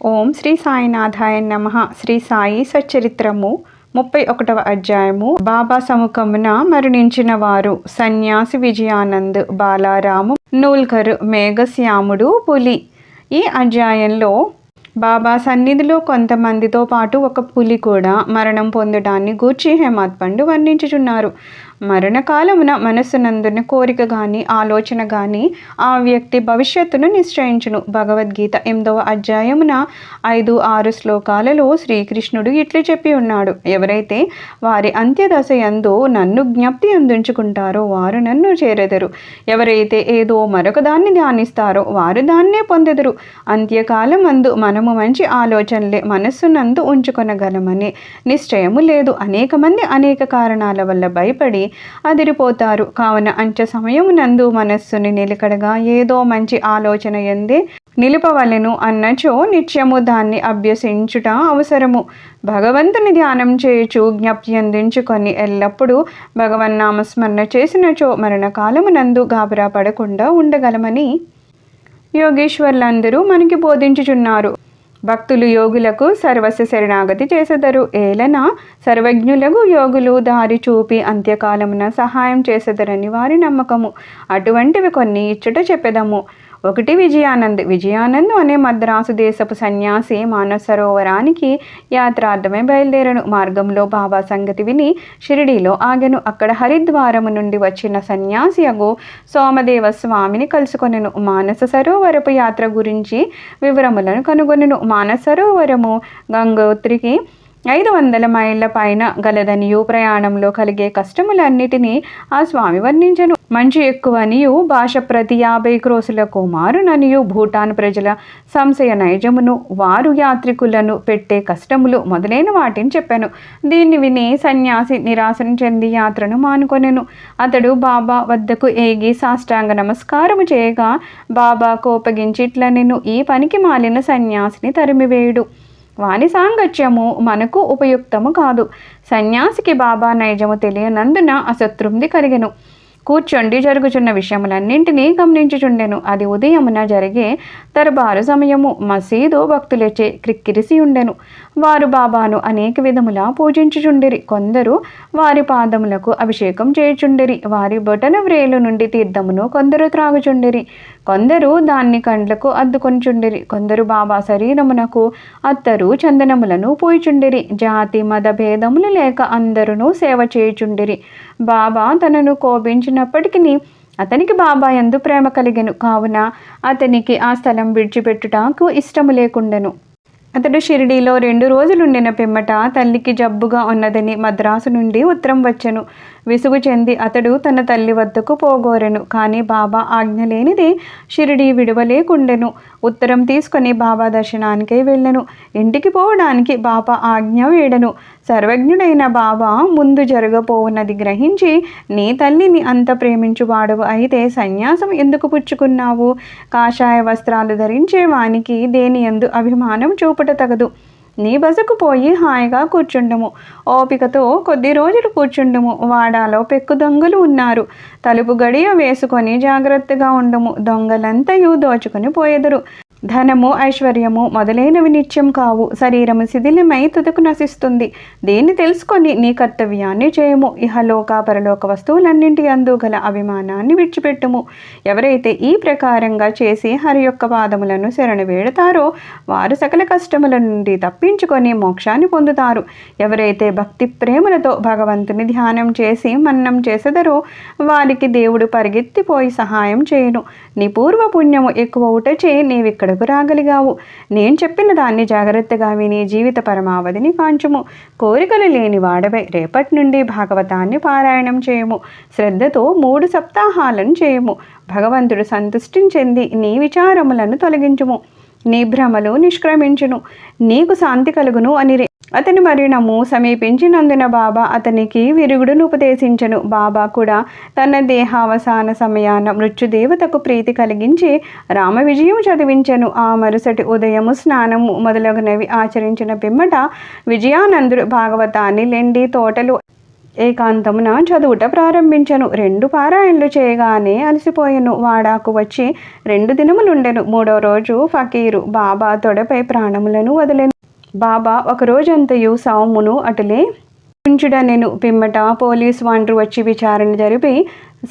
ఓం శ్రీ సాయినాథాయ నమ. శ్రీ సాయి సచ్చరిత్రము ముప్పై ఒకటవ అధ్యాయము. బాబా సముఖమున మరణించిన వారు సన్యాసి విజయానంద్ బాలారాము నూల్కర్ మేఘశ్యాముడు పులి. ఈ అధ్యాయంలో బాబా సన్నిధిలో కొంతమందితో పాటు ఒక పులి కూడా మరణం పొందడాన్ని గూర్చి హేమాత్ పండు వర్ణించుచున్నారు. మరణకాలమున మనసునందుని కోరిక గాని ఆలోచన గాని ఆ వ్యక్తి భవిష్యత్తును నిశ్చయించును. భగవద్గీత ఎనిమిదవ అధ్యాయమున ఐదు ఆరు శ్లోకాలలో శ్రీకృష్ణుడు ఇట్లు చెప్పి ఉన్నాడు. ఎవరైతే వారి అంత్యదశ యందు నన్ను జ్ఞప్తి అందించుకుంటారో వారు నన్ను చేరెదరు. ఎవరైతే ఏదో మరొక దాన్ని ధ్యానిస్తారో వారు దాన్నే పొందెదరు. అంత్యకాలం అందు మనము మంచి ఆలోచనలే మనస్సునందు ఉంచుకొనగలమని నిశ్చయము లేదు. అనేక మంది అనేక కారణాల వల్ల భయపడి అదిరిపోతారు. కావున అంచె సమయమునందు మనస్సుని నిలకడగా ఏదో మంచి ఆలోచన ఎందే నిలుపవలెను అన్నచో నిత్యము దాన్ని అభ్యసించుట అవసరము. భగవంతుని ధ్యానం చేయుచు జ్ఞప్తి అందించుకొని ఎల్లప్పుడూ భగవన్నామస్మరణ చేసినచో మరణకాలమునందు గాబరా పడకుండా ఉండగలమని యోగేశ్వర్లందరూ మనకి బోధించుచున్నారు. భక్తులు యోగులకు సర్వస్వ శరణాగతి చేసెదరు. ఏలన సర్వజ్ఞులకు యోగులు దారి చూపి అంత్యకాలమున సహాయం చేసెదరని వారి నమ్మకము. అటువంటివి కొన్ని ఇచ్చుట చెప్పెదము. ఒకటి విజయానంద్. విజయానంద్ అనే మద్రాసు దేశపు సన్యాసి మానస సరోవరానికి యాత్రార్థమై బయలుదేరను మార్గంలో బాబా సంగతి విని షిరిడీలో ఆగెను. అక్కడ హరిద్వారము నుండి వచ్చిన సన్యాసి అగు సోమదేవ స్వామిని కలుసుకొనెను. మానస సరోవరపు యాత్ర గురించి వివరములను కనుగొనెను. మానస సరోవరము గంగోత్రికి ఐదు వందల మైళ్ళ పైన గలదనియు ప్రయాణంలో కలిగే కష్టములన్నిటినీ ఆ స్వామి వర్ణించను. మంచి ఎక్కువనియు భాష ప్రతి యాభై క్రోసులకు మారుననియు భూటాన్ ప్రజల సంశయ నైజమును వారు యాత్రికులను పెట్టే కష్టములు మొదలైన వాటిని చెప్పాను. దీన్ని విని సన్యాసి నిరాశను చెంది యాత్రను మానుకొనెను. అతడు బాబా వద్దకు ఏగి సాష్టాంగ నమస్కారము చేయగా బాబా కోపగించి నేను ఈ పనికి మాలిన సన్యాసిని తరిమివేయుడు. వాని సాంగత్యము మనకు ఉపయుక్తము కాదు. సన్యాసికి బాబా నైజము తెలియనందున అసతృప్తి కలిగెను కూర్చోండి జరుగుచున్న విషయములన్నింటినీ గమనించుచుండెను. అది ఉదయమున జరిగే దర్బారు సమయము. మసీదు భక్తులచే క్రిక్కిరిసి ఉండెను. వారు బాబాను అనేక విధములా పూజించుచుండిరి. కొందరు వారి పాదములకు అభిషేకం చేయుచుండిరి. వారి బొటన వ్రేలు నుండి తీర్థమును కొందరు త్రాగుచుండిరి. కొందరు దాన్ని కండ్లకు అద్దుకొనిచుండిరి కొందరు బాబా శరీరమునకు అత్తరు చందనములను పూయిచుండిరి. జాతి మత భేదములు లేక అందరును సేవ చేయుచుండిరి. బాబా తనను కోపించినప్పటికీ అతనికి బాబా ఎందు ప్రేమ కలిగెను. కావున అతనికి ఆ స్థలం విడిచిపెట్టుటకు ఇష్టము లేకుండెను. అతడు షిరిడీలో రెండు రోజులుండిన పిమ్మట తల్లికి జబ్బుగా ఉన్నదని మద్రాసు నుండి ఉత్తరం వచ్చెను. విసుగు చెంది అతడు తన తల్లి వద్దకు పోగోరెను. కానీ బాబా ఆజ్ఞ లేనిది షిరిడి విడవలేకుండెను. ఉత్తరం తీసుకొని బాబా దర్శనానికై వెళ్ళెను. ఇంటికి పోవడానికి బాబా ఆజ్ఞ వేడెను. సర్వజ్ఞుడైన బాబా ముందు జరగపోవున్నది గ్రహించి నీ తల్లిని అంత ప్రేమించువాడవు అయితే సన్యాసం ఎందుకు పుచ్చుకున్నావు? కాషాయ వస్త్రాలు ధరించే వానికి దేని ఎందు అభిమానం చూపుట తగదు. నీ బసకు పోయి హాయిగా కూర్చుండము. ఓపికతో కొద్ది రోజులు కూర్చుండము. వాడాలో పెక్కు దొంగలు ఉన్నారు. తలుపు గడియ వేసుకొని జాగ్రత్తగా ఉండము. దొంగలంతయు దోచుకొని పోయెదరు. ధనము ఐశ్వర్యము మొదలైనవి నిత్యం కావు. శరీరము శిథిలమై తుదకు నశిస్తుంది. దీన్ని తెలుసుకొని నీ కర్తవ్యాన్ని చేయము. ఇహలోక పరలోక వస్తువులన్నింటి అందు గల అభిమానాన్ని విడిచిపెట్టుము. ఎవరైతే ఈ ప్రకారంగా చేసి హరి యొక్క పాదములను శరణ వేడతారో వారు సకల కష్టముల నుండి తప్పించుకొని మోక్షాన్ని పొందుతారు. ఎవరైతే భక్తి ప్రేమలతో భగవంతుని ధ్యానం చేసి మన్నం చేసెదరో వారికి దేవుడు పరిగెత్తిపోయి సహాయం చేయను. నీ పూర్వ పుణ్యము ఎక్కువ ఉటచే నీవిక్కడకు రాగలిగావు నేను చెప్పిన దాన్ని జాగ్రత్తగా విని జీవిత పరమావధిని కాంచుము. కోరికలు లేని వాడవై రేపటి నుండి భాగవతాన్ని పారాయణం చేయము. శ్రద్ధతో మూడు సప్తాహాలను చేయము. భగవంతుడు సంతుష్టిని చెంది నీ విచారములను తొలగించుము. నీ భ్రమలు నిష్క్రమించును. నీకు శాంతి కలుగును అని అతని మరణము సమీపించినందున బాబా అతనికి విరుగుడును ఉపదేశించను. బాబా కూడా తన దేహావసాన సమయాన మృత్యుదేవతకు ప్రీతి కలిగించి రామ విజయం చదివించెను. ఆ మరుసటి ఉదయము స్నానము మొదలగునవి ఆచరించిన పిమ్మట విజయానందుడు భాగవతాన్ని లెండి తోటలు ఏకాంతమున చదువుట ప్రారంభించను. రెండు పారాయణలు చేయగానే అలసిపోయెను. వాడాకు వచ్చి రెండు దినములుండెను. మూడో రోజు ఫకీరు బాబా తొడపై ప్రాణములను వదిలేను. బాబా ఒక రోజంతయు సామును అటులే ఉంచుడనెను పిమ్మట పోలీసు వాండ్రు వచ్చి విచారణ జరిపి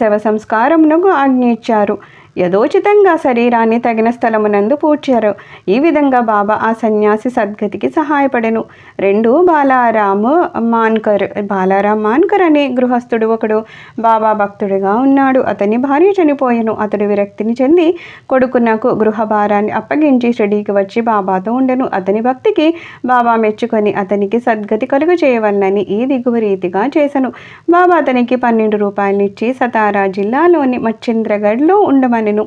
శవ సంస్కారమునకు ఆజ్ఞ ఇచ్చారు. యథోచితంగా శరీరాన్ని తగిన స్థలమునందు పూడ్చారు. ఈ విధంగా బాబా ఆ సన్యాసి సద్గతికి సహాయపడెను. రెండు బాలారాము మాన్కర్ బాలారాం మాన్కర్ అనే గృహస్థుడు ఒకడు. బాబా భక్తుడిగా ఉన్నాడు. అతని భార్య చనిపోయాను. అతడు విరక్తిని చెంది కొడుకునకు గృహ భారాన్ని అప్పగించి షిరిడీకి వచ్చి బాబాతో ఉండెను. అతని భక్తికి బాబా మెచ్చుకొని అతనికి సద్గతి కలుగు చేయవలనని ఈ దిగువ రీతిగా చేశాను బాబా అతనికి పన్నెండు రూపాయలనిచ్చి సతారా జిల్లాలోని మచ్చింద్రగఢ్లో ఉండమనెను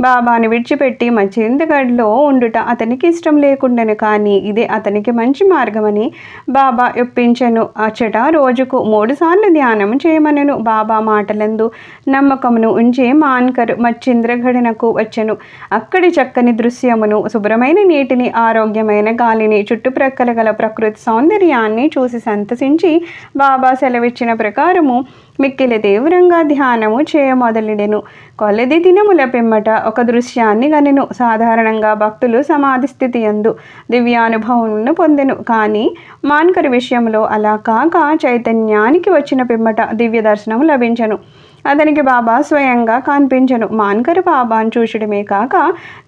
బాబాను విడిచిపెట్టి మచ్చింద్రగఢ్లో ఉండుట అతనికి ఇష్టం లేకుండాను కానీ ఇదే అతనికి మంచి మార్గమని బాబా ఒప్పించెను. అచ్చట రోజుకు మూడుసార్లు ధ్యానం చేయమనెను. బాబా మాటలందు నమ్మకమును ఉంచే మాన్కర్ మచ్చింద్రగఢనకు వచ్చెను. అక్కడి చక్కని దృశ్యమును శుభ్రమైన నీటిని ఆరోగ్యమైన గాలిని చుట్టుప్రక్కల గల ప్రకృతి సౌందర్యాన్ని చూసి సంతసించి బాబా సెలవిచ్చిన ప్రకారము మిక్కిలి తీవ్రంగా ధ్యానము చేయమొదలెడెను కొలది దినముల పిమ్మట ఒక దృశ్యాన్ని గనెను. సాధారణంగా భక్తులు సమాధి స్థితి యందు దివ్యానుభవములను పొందెను. కానీ మాన్కరి విషయంలో అలా కాక చైతన్యానికి వచ్చిన పిమ్మట దివ్య దర్శనం లభించను. అతనికి బాబా స్వయంగా కనిపించను. మాన్కరు బాబాను చూచడమే కాక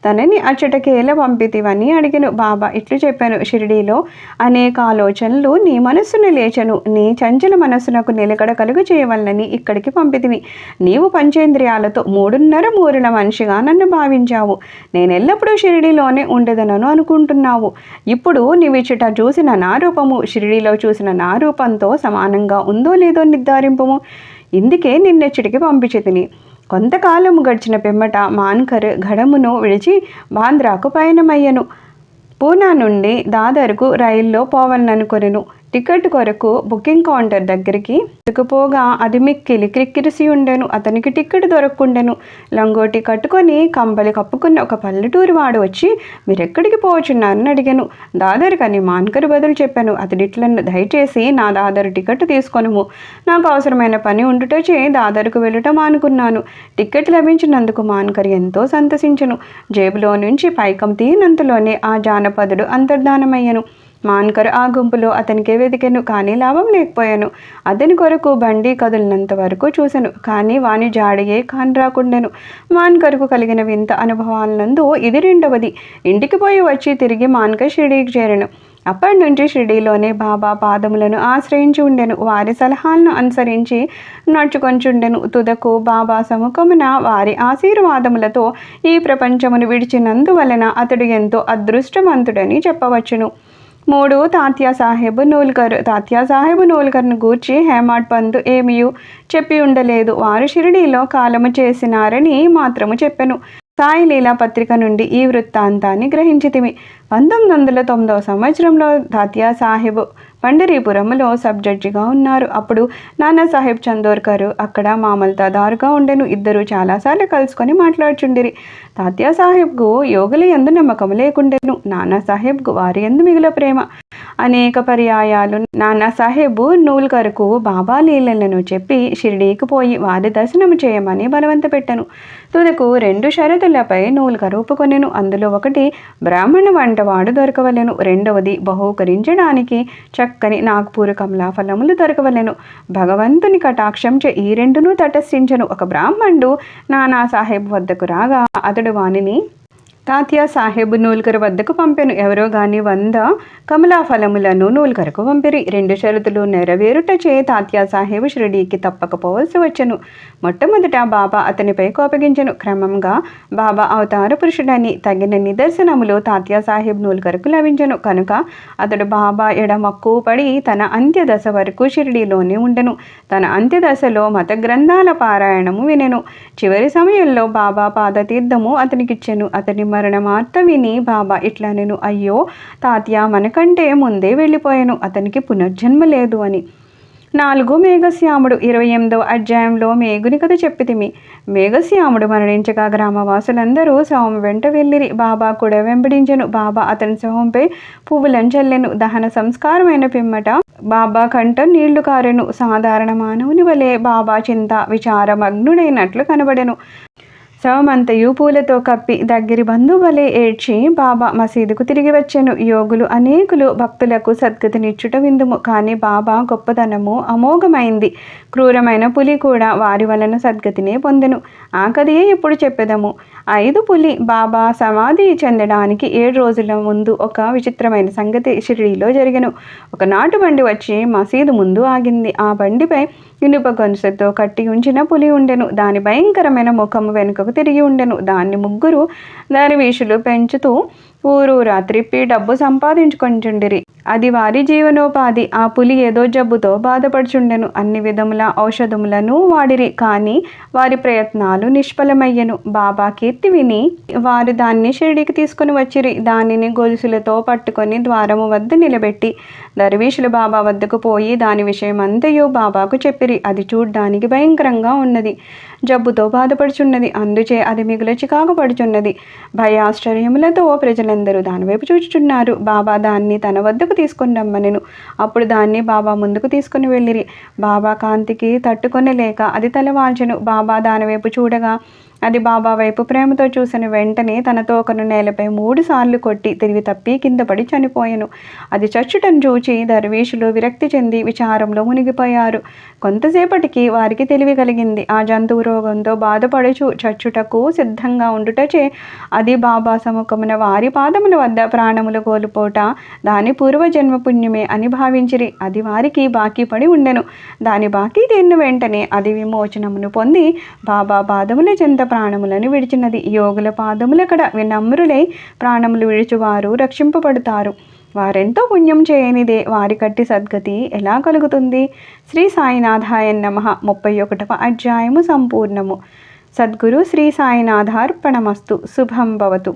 తనని అచ్చటకేల పంపితివని అడిగను. బాబా ఇట్లు చెప్పాను. షిరిడీలో అనేక ఆలోచనలు నీ మనస్సును లేచను. నీ చంచల మనస్సునకు నిలకడ కలుగు చేయవలనని ఇక్కడికి పంపితివి నీవు పంచేంద్రియాలతో మూడున్నర మూరుల మనిషిగా నన్ను భావించావు. నేను ఎల్లప్పుడూ షిరిడీలోనే ఉండదనను అనుకుంటున్నావు. ఇప్పుడు నీవిచ్చుట చూసిన నా రూపము షిరిడీలో చూసిన నా రూపంతో సమానంగా ఉందో లేదో నిర్ధారింపము. ఇందుకే నిన్నెచ్చటికి పంపించితిని కొంతకాలము గడిచిన పిమ్మట మాన్కర్ ఘడమును విడిచి బాంద్రాకు పయనమయ్యను. పూనా నుండి దాదర్కు రైల్లో పోవాలనుకొనెను టికెట్ కొరకు బుకింగ్ కౌంటర్ దగ్గరికి పోగా అది మిక్కిలి క్రిక్కిరిసి ఉండెను. అతనికి టికెట్ దొరక్కుండెను. లంగోటి కట్టుకొని కంబలి కప్పుకున్న ఒక పల్లెటూరు వాడు వచ్చి మీరెక్కడికి పోవచ్చున్నారని అడిగాను. దాదరు కానీ మాన్కర్ బదులు చెప్పాను. అతడిట్లను దయచేసి నా దాదరు టికెట్ తీసుకొనుము. నాకు అవసరమైన పని ఉండుటచే దాదరుకు వెళ్ళటం అనుకున్నాను టికెట్ లభించినందుకు మాన్కర్ ఎంతో సంతసించను. జేబులో నుంచి పైకం తీనంతలోనే ఆ జానపదుడు అంతర్ధానమయ్యను. మాన్కర్ ఆ గుంపులో అతనికే వెతికాను కానీ లాభం లేకపోయాను. అతని కొరకు బండి కదులినంత వరకు చూశాను కానీ వాని జాడియే కాన్ రాకుండాను. మాన్కర్కు కలిగిన వింత అనుభవాలందు ఇది రెండవది. ఇంటికి పోయి వచ్చి తిరిగి మాన్కర్ షిరిడీకి చేరాను. అప్పటి నుంచి షిరిడీలోనే బాబా పాదములను ఆశ్రయించి ఉండెను. వారి సలహాలను అనుసరించి నడుచుకొంచుండెను. తుదకు బాబా సముఖమున వారి ఆశీర్వాదములతో ఈ ప్రపంచమును విడిచినందువలన అతడు ఎంతో అదృష్టవంతుడని చెప్పవచ్చును. మూడు తాత్యా సాహెబ్ నూల్కర్. తాత్యా సాహెబ్ నూల్కర్ను గూర్చి హేమాడ్ పంత్ ఏమియు? చెప్పి ఉండలేదు. వారు షిరిడీలో కాలము చేసినారని మాత్రము చెప్పెను. సాయి లీలా పత్రిక నుండి ఈ వృత్తాంతాన్ని గ్రహించితిమి. పంతొమ్మిది వందల తొమ్మిదవ సంవత్సరంలో తాత్యా సాహెబ్ పండరీపురంలో సబ్ జడ్జిగా ఉన్నారు. అప్పుడు నానా సాహెబ్ చందోర్కర్ అక్కడ మామల్తాదారుగా ఉండెను. ఇద్దరు చాలాసార్లు కలుసుకొని మాట్లాడుచుండిరి. తాత్యా సాహెబ్కు యోగుల ఎందు నమ్మకం లేకుండెను. నానా సాహెబ్కు వారి ఎందు మిగుల ప్రేమ. అనేక పర్యాయాలు. నానా సాహెబు నూల్కర్కు బాబా లీలలను చెప్పి షిరిడీకి పోయి వారి దర్శనము చేయమని బలవంత పెట్టను. తుదకు రెండు షరతులపై నూల్కరు ఒప్పుకొనెను అందులో ఒకటి బ్రాహ్మణ వంటవాడు దొరకవలెను. రెండవది బహూకరించడానికి చక్కని నాగపూర కమలా ఫలములు దొరకవలెను. భగవంతుని కటాక్షంచే ఈ రెండును తటస్థించను. ఒక బ్రాహ్మణుడు నానా సాహెబ్ వద్దకు రాగా అతడు వానిని తాత్యా సాహెబ్ నూల్కరు వద్దకు పంపెను. ఎవరో గాని వంద కమలా ఫలములను నూల్కరకు పంపిరి. రెండు షరతులు నెరవేరుటచే తాత్యా సాహెబ్ షిరిడీకి తప్పకపోవలసి వచ్చెను. మొట్టమొదట బాబా అతనిపై కోపగించెను. క్రమంగా బాబా అవతార పురుషుడని తగిన నిదర్శనములు తాత్యా సాహెబ్ నూల్కర్కు లభించెను. కనుక అతడు బాబా ఎడమక్కువ పడి తన అంత్యదశ వరకు షిరిడీలోనే ఉండెను. తన అంత్యదశలో మత గ్రంథాల పారాయణము వినెను. చివరి సమయంలో బాబా పాదతీర్థము అతనికిచ్చెను. అతని మరణమార్త విని బాబా ఇట్లా నేను అయ్యో తాతయ్య మనకంటే ముందే వెళ్ళిపోయాను అతనికి పునర్జన్మ లేదు అని. నాలుగు మేఘశ్యాముడు ఇరవై ఎనిమిదవ అధ్యాయంలో మేఘుని కథ చెప్పితిమి. మేఘశ్యాముడు మరణించగా గ్రామవాసులందరూ శవం వెంట వెళ్ళిరి. బాబా కూడా వెంబడించెను. బాబా అతని శవంపై పువ్వులను చల్లెను. దహన సంస్కారమైన పిమ్మట బాబా కంట నీళ్ళు కారెను. సాధారణ మానవుని వలె బాబా చింత విచారమగ్నుడైనట్లు కనబడెను. శవమంతయు పూలతో కప్పి దగ్గరి బంధువులే ఏడ్చి బాబా మసీదుకు తిరిగి వచ్చాను. యోగులు అనేకులు భక్తులకు సద్గతినిచ్చుట విందుము. కానీ బాబా గొప్పదనము అమోఘమైంది. క్రూరమైన పులి కూడా వారి వలన సద్గతినే పొందెను. ఆ కథయే ఇప్పుడు చెప్పెదము. ఐదు పులి బాబా సమాధి చెందడానికి ఏడు రోజుల ముందు ఒక విచిత్రమైన సంగతి షిరిడీలో జరిగను. ఒక నాటు బండి వచ్చి మసీదు ముందు ఆగింది. ఆ బండిపై ఇనుప గొంతుతో కట్టి ఉంచిన పులి ఉండెను. దాని భయంకరమైన ముఖము వెనుకకు తిరిగి ఉండెను. దాన్ని ముగ్గురు దర్వీషులు పెంచుతూ ఊరూరా త్రిప్పి డబ్బు సంపాదించుకొంచుండిరి. అది వారి జీవనోపాధి. ఆ పులి ఏదో జబ్బుతో బాధపడుచుండెను. అన్ని విధముల ఔషధములను వాడిరి. కానీ వారి ప్రయత్నాలు నిష్ఫలమయ్యెను. బాబా కీర్తి విని వారు దాన్ని షిరిడికి తీసుకుని వచ్చిరి. దానిని గొలుసులతో పట్టుకొని ద్వారము వద్ద నిలబెట్టి దర్వీషులు బాబా వద్దకు పోయి దాని విషయమంతయు బాబాకు చెప్పిరి. అది చూడ్డానికి భయంకరంగా ఉన్నది. జబ్బుతో బాధపడుచున్నది. అందుచే అది మిగుల చికాకు పడుచున్నది. భయాశ్చర్యములతో ప్రజలందరూ దానివైపు చూచుచున్నారు. బాబా దాన్ని తన వద్దకు తీసుకుని రమ్మనెను అప్పుడు దాన్ని బాబా ముందుకు తీసుకుని వెళ్ళిరి. బాబా కాంతికి తట్టుకొనలేక అది తలవాల్చెను. బాబా దానివైపు చూడగా అది బాబా వైపు ప్రేమతో చూసిన వెంటనే తన తోకను నేలపై మూడు సార్లు కొట్టి తిరిగి తప్పి కింద పడి చనిపోయాను. అది చచ్చుటను చూచి దర్వీషులు విరక్తి చెంది విచారంలో మునిగిపోయారు. కొంతసేపటికి వారికి తెలివి కలిగింది. ఆ జంతువు రోగంతో బాధపడుచు చచ్చుటకు సిద్ధంగా ఉండుటచే అది బాబా సముఖమున వారి పాదముల వద్ద ప్రాణములు కోల్పోట దాని పూర్వజన్మ పుణ్యమే అని భావించిరి. అది వారికి బాకీ పడి ఉండెను. దాని బాకీ తీరిన వెంటనే అది విమోచనమును పొంది బాబా పాదముల చెంత ప్రాణములను విడిచినది. యోగుల పాదములకడ వినమ్రులై ప్రాణములు విడిచువారు రక్షింపబడతారు. వారెంతో పుణ్యం చేయనిదే వారి కట్టి సద్గతి ఎలా కలుగుతుంది? శ్రీ సాయినాథాయ నమ. ముప్పై ఒకటవ అధ్యాయము సంపూర్ణము. సద్గురు శ్రీ సాయినాథార్పణమస్తు. శుభం భవతు.